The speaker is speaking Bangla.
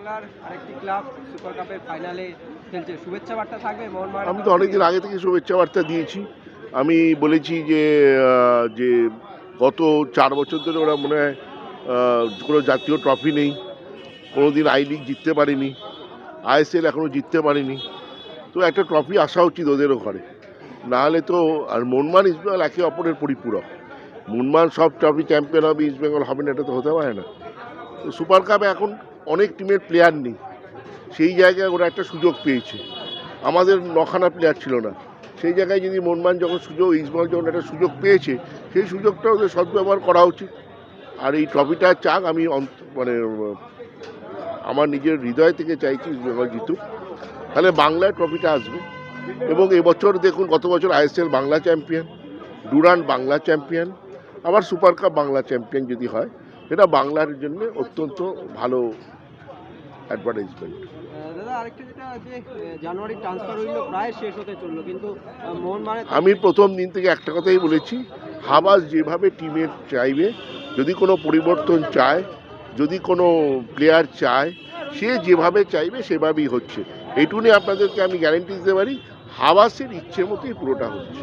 বাংলার আরেকটি ক্লাব সুপার কাপের ফাইনালে খেলছে। শুভেচ্ছা বার্তা থাকবে মোহনবাগান আমি তো অনেকদিন আগে থেকে শুভেচ্ছা বার্তা দিয়েছি। আমি বলেছি যে যে গত চার বছর ধরে ওরা মনে হয় কোনো জাতীয় ট্রফি নেই। কোনো দিন আই লিগ জিততে পারেনি। আইএসএল এখনও জিততে পারিনি। তো একটা ট্রফি আসা উচিত ওদেরও ঘরে নাহলে তো, আর মনমান ইস্টবেঙ্গল একে অপরের পরিপূরক। মনমান সব ট্রফি চ্যাম্পিয়ন হবে ইস্টবেঙ্গল হবে না, এটা তো হতে পারে না। সুপার কাপে এখন অনেক টিমের প্লেয়ার নেই। সেই জায়গায় ওরা একটা সুযোগ পেয়েছে। আমাদের নখানা প্লেয়ার ছিল না। সেই জায়গায় যদি মনমান যখন সুযোগ ইসবল যখন একটা সুযোগ পেয়েছে, সেই সুযোগটা ওদের সদ্ব্যবহার করা উচিত। আর এই ট্রফিটা চাক, আমি মানে আমার নিজের হৃদয় থেকে চাইছি ইস্টবেঙ্গল জিতুক। তাহলে বাংলায় ট্রফিটা আসবে। এবং এবছর দেখুন, গত বছর ISL Bangla champion Durand Bangla champion আবার সুপার কাপ বাংলা চ্যাম্পিয়ন যদি হয় এটা বাংলার জন্য অত্যন্ত ভালো অ্যাডভার্টাইজমেন্ট মোহনবাগানের আমি প্রথম দিন থেকে একটা কথাই বলেছি হাবাস যেভাবে টিমের চাইবে যদি কোনো পরিবর্তন চায় যদি কোনো প্লেয়ার চায় সে যেভাবে চাইবে সেভাবেই হচ্ছে। এইটুকুনি আপনাদেরকে আমি গ্যারেন্টি দিতে পারি হাবাসের ইচ্ছে মতোই পুরোটা হচ্ছে।